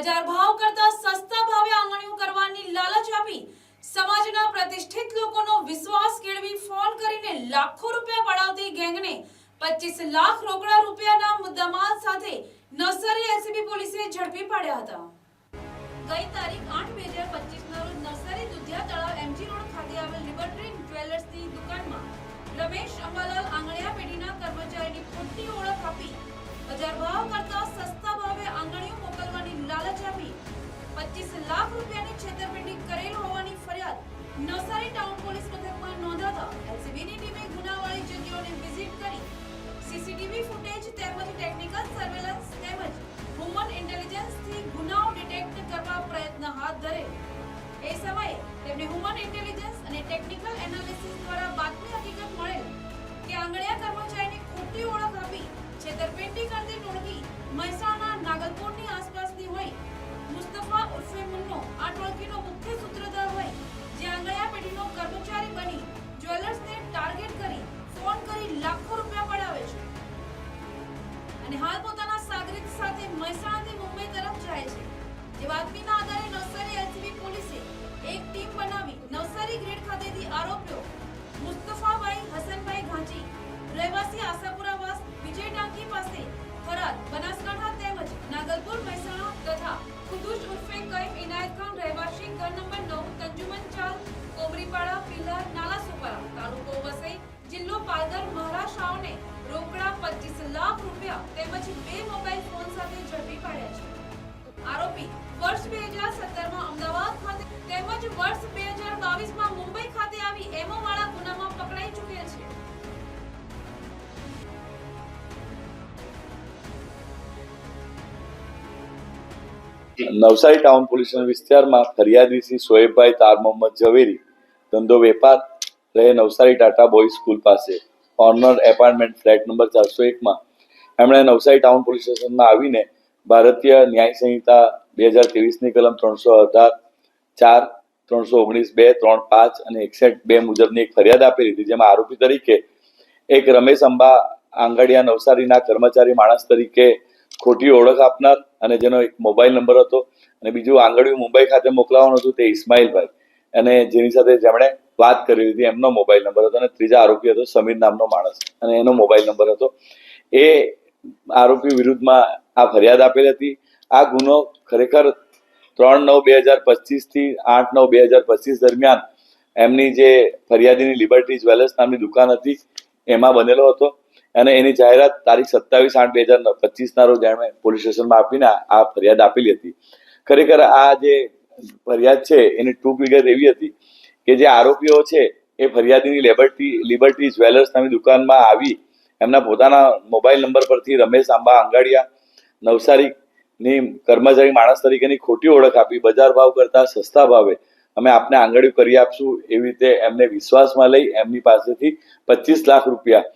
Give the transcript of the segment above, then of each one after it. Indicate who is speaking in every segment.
Speaker 1: બજાર ભાવ કરતા સસ્તા ભાવે આંગણીઓ કરવાની લાલચ આપી સમાજના પ્રતિષ્ઠિત લોકોનો વિશ્વાસ કેળવી ફોન કરીને લાખો રૂપિયા પડાવતી ગેંગને પચીસ લાખ રોકડા રૂપિયાના મુદ્દામાલ સાથે નવસારી એસીબી પોલીસે ઝડપી પાડ્યા હતા. ગઈ તારીખ 8 બે પચીસના રોજ નવસારી દુધિયા તળાવ એમજી રોડ ખાતે આવેલ લિબર્ટી જ્વેલર્સની દુકાનમાં રમેશ અંબાલાલ આંગણિયા પેઢીના કર્મચારીની ખોટી ઓળખ આપી બજાર ભાવ કરતા સસ્તા ભાવે આંગણીઓ લાખ રૂપિયાની છેતરપિંડી કરેલ હોવાની ફરિયાદ નવસારી ટાઉન પોલીસ મથકમાં નોંધાતા એલસીબીની ટીમે ગુનાવાળી જગ્યાઓને વિઝિટ કરી સીસીટીવી ફૂટેજ તેમજ ટેકનિકલ સર્વેલન્સ તેમજ હ્યુમન ઇન્ટેલિજન્સથી ગુનાઓ ડિટેક્ટ કરવા પ્રયત્ન હાથ ધરે. એ સમયે તેમને હ્યુમન ઇન્ટેલિજન્સ અને ટેકનિકલ એનાલિસિસ દ્વારા બાતમી હકીકત મળેલ કે આંગળિયા કર્મચારીની ખોટી ઓળખ આપી છેતરપિંડી કરતી ટોળકી મહેસાણા નાગલપુરની આસપાસની હોય મુસ્તફા આ ટોળકીનો મુખ્ય સૂત્રધાર હોય, જે આંગળિયા પેઢીનો કર્મચારી બની, જ્વેલર્સને ટાર્ગેટ કરી, ફોન કરી લાખો રૂપિયા પડાવે છે. અને હાલ પોતાના સાગરિત સાથે મહેસાણાથી મુંબઈ તરફ જાય છે. જે બાતમીના આધારે નવસારી એલસીબી પોલીસે એક ટીમ બનાવી નવસારી ગ્રેડ ખાતેથી આરોપીઓ મુસ્તફાભાઈ હસનભાઈ ઘાંચી, રહેવાસી આશાપુરા તેમજ બે મોબાઈલ ફોન સાથે ઝડપી પાડ્યા છે. આરોપી વર્ષ બે હજાર સત્તરમાં અમદાવાદ ખાતે તેમજ વર્ષ બે હજાર બાવીસમાં મુંબઈ ખાતે આવી એમો વાળા ગુનામાં પકડાઈ ચૂકેલ છે.
Speaker 2: નવસારી ટાઉન પોલીસના વિસ્તારમાં ફરિયાદી શ્રી સોએબભાઈ તાર મોહમ્મદ ઝવેરી, ધંધો વેપાર, રહે નવસારી ટાટા બોયઝ સ્કૂલ પાસે. ઓનર એપાર્ટમેન્ટ ફ્લેટ નંબર ચારસો એકમાં એમણે નવસારી ટાઉન પોલીસ સ્ટેશનમાં આવીને ભારતીય ન્યાય સંહિતા બે હજાર ત્રેવીસની કલમ ત્રણસો અઢાર, ચાર, ત્રણસો ઓગણીસ, બે, ત્રણ, પાંચ અને એકસઠ બે મુજબની એક ફરિયાદ આપેલી હતી જેમાં આરોપી તરીકે એક રમેશ અંબા આંગડિયા નવસારીના કર્મચારી માણસ તરીકે ખોટી ઓળખ આપનાર અને જેનો એક મોબાઈલ નંબર હતો અને બીજું આંગડિયું મુંબઈ ખાતે મોકલાવાનું હતું તે ઇસ્માઇલભાઈ. અને જેની સાથે જેમણે વાત કરી હતી એમનો મોબાઈલ નંબર હતો અને ત્રીજા આરોપી હતો સમીર નામનો માણસ અને એનો મોબાઈલ નંબર હતો. એ આરોપી વિરુદ્ધમાં આ ફરિયાદ આપેલી હતી. આ ગુનો ખરેખર ત્રણ નવ બે હજાર પચીસથી આઠ નવ બે હજાર પચીસ દરમિયાન એમની જે ફરિયાદીની લિબર્ટી જ્વેલર્સ નામની દુકાન હતી, એમાં બનેલો હતો. અને એની જાહેરાત તારીખ સત્તાવીસ આઠ બે હજાર પચીસના રોજ એમણે પોલીસ સ્ટેશનમાં આપીને આ ફરિયાદ આપેલી હતી. ખરેખર આ જે ફરિયાદ છે, એની ટૂંક વિગત એવી હતી કે જે આરોપીઓ છે, એ ફરિયાદીની લિબર્ટી લિબર્ટી જ્વેલર્સ નામની દુકાનમાં આવી એમના પોતાના મોબાઈલ નંબર પરથી રમેશ આંબા આંગાડિયા, નવસારીની કર્મચારી માણસ તરીકેની ખોટી ઓળખ આપી, બજાર ભાવ કરતા સસ્તા ભાવે અમે આપને આંગળીઓ કરી આપશું એવી રીતે એમને વિશ્વાસમાં લઈ એમની પાસેથી પચીસ લાખ રૂપિયા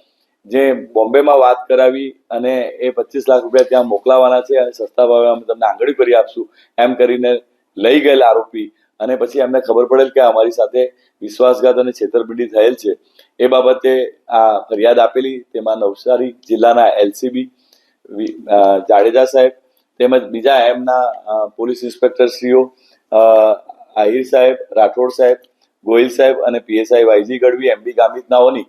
Speaker 2: જે બોમ્બેમાં વાત કરાવી અને એ પચીસ લાખ રૂપિયા ત્યાં મોકલાવાના છે અને સસ્તા ભાવે અમે તમને આંગળી કરી આપશું એમ કરીને લઈ ગયેલા આરોપી અને પછી એમને ખબર પડેલ કે અમારી સાથે વિશ્વાસઘાત અને છેતરપિંડી થયેલ છે. એ બાબતે આ ફરિયાદ આપેલી તેમાં નવસારી જિલ્લાના એલસીબી જાડેજા સાહેબ તેમજ બીજા એમના પોલીસ ઇન્સ્પેક્ટર શ્રીઓ આહિર સાહેબ, રાઠોડ સાહેબ, ગોહિલ સાહેબ અને પીએસઆઈ વાયજી ગઢવી એમબી ગામિતનાઓની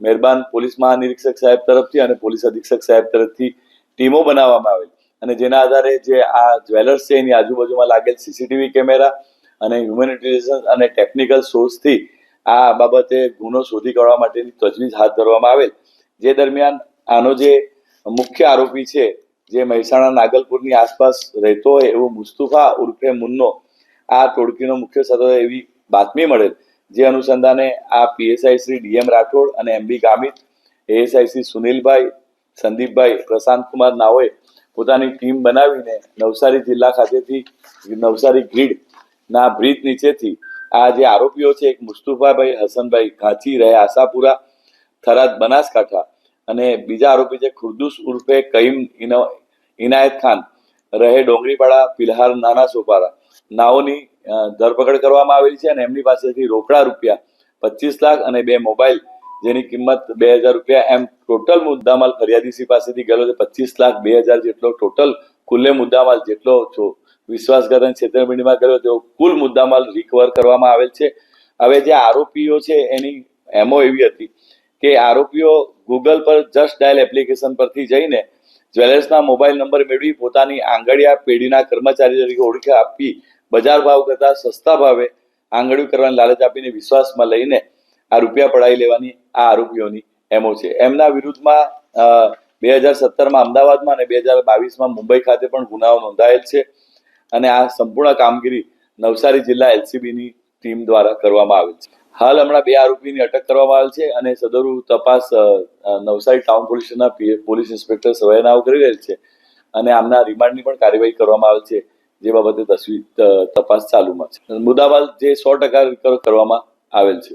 Speaker 2: મહેરબાન પોલીસ મહાનિરીક્ષક સાહેબ તરફથી અને પોલીસ અધિક્ષક સાહેબ તરફથી ટીમો બનાવવામાં આવેલ. અને જેના આધારે જે આ જ્વેલર્સ છે એની આજુબાજુમાં લાગેલ સીસીટીવી કેમેરા અને હ્યુમન અને ટેકનિકલ સોર્સથી આ બાબતે ગુનો શોધી કાઢવા માટેની તજવીજ હાથ ધરવામાં આવેલ. જે દરમિયાન આનો જે મુખ્ય આરોપી છે, જે મહેસાણા નાગલપુરની આસપાસ રહેતો હોય એવો મુસ્તુફા ઉર્ફે મુન્નો, આ ટોળકીનો મુખ્ય સદસ્ય એવી બાતમી મળેલ. જે અનુસંધાને આ પીએસઆઈ શ્રી ડીએમ રાઠોડ અને એમબી ગામિત, એએસઆઈ શ્રી સુનિલભાઈ, સંદીપભાઈ, પ્રશાંત કુમાર નાઓએ પોતાની ટીમ બનાવીને નવસારી જિલ્લા ખાતેથી નવસારી ગ્રીડ ના બ્રિજ નીચેથી. આ જે આરોપીઓ છે, એક મુસ્તુફાભાઈ હસનભાઈ ઘાંચી રહે આશાપુરા, થરાદ બનાસકાંઠા. અને બીજા આરોપી છે, ખુરદુસ ઉર્ફે ઇનો- ઇનાયત ખાન. રહે ડોંગરીપાડા પિલહાર નાના સોપારા. નાઓની ધરપકડ કરવામાં આવેલી છે અને એમની પાસેથી રોકડા રૂપિયા પચીસ લાખ અને બે મોબાઈલ જેની કિંમત બે હજાર રૂપિયા. એમ ટોટલ મુદ્દામાલ ફરિયાદીસી પાસેથી ગયેલો છે, પચીસ લાખ બે હજાર જેટલો ટોટલ ખુલ્લે મુદ્દામાલ જેટલો વિશ્વાસઘાત અને છેતરપિંડીમાં કર્યો, તેઓ કુલ મુદ્દામાલ રિકવર કરવામાં આવેલ છે. હવે જે આરોપીઓ છે, એની એમો એવી હતી કે આરોપીઓ ગૂગલ પર જસ્ટ ડાયલ એપ્લિકેશન પરથી જઈને જ્વેલર્સના મોબાઈલ નંબર મેળવી પોતાની આંગળીયા પેઢીના કર્મચારી તરીકે ઓળખ આપી બજાર ભાવ કરતાં સસ્તા ભાવે આંગળીઓ કરવાની લાલચ આપીને વિશ્વાસમાં લઈને આ રૂપિયા પડાવી લેવાની આ આરોપીઓની એમો છે. એમના વિરુદ્ધમાં બે હજાર સત્તરમાં અમદાવાદમાં અને બે હજાર બાવીસમાં મુંબઈ ખાતે પણ ગુનાઓ નોંધાયેલ છે. અને આ સંપૂર્ણ કામગીરી નવસારી જિલ્લા એલસીબીની ટીમ દ્વારા કરવામાં આવેલ છે. હાલ હમણાં બે આરોપીની અટક કરવામાં આવેલ છે અને સદરુ તપાસ નવસારી ટાઉન પોલીસના પોલીસ ઇન્સ્પેક્ટર સવયનાઓ કરી રહેલ છે અને આમના રિમાન્ડની પણ કાર્યવાહી કરવામાં આવેલ છે જે બાબતે તસવીર તપાસ ચાલુમાં છે. મુદ્દામાલ જે સો ટકા કરવામાં આવેલ છે.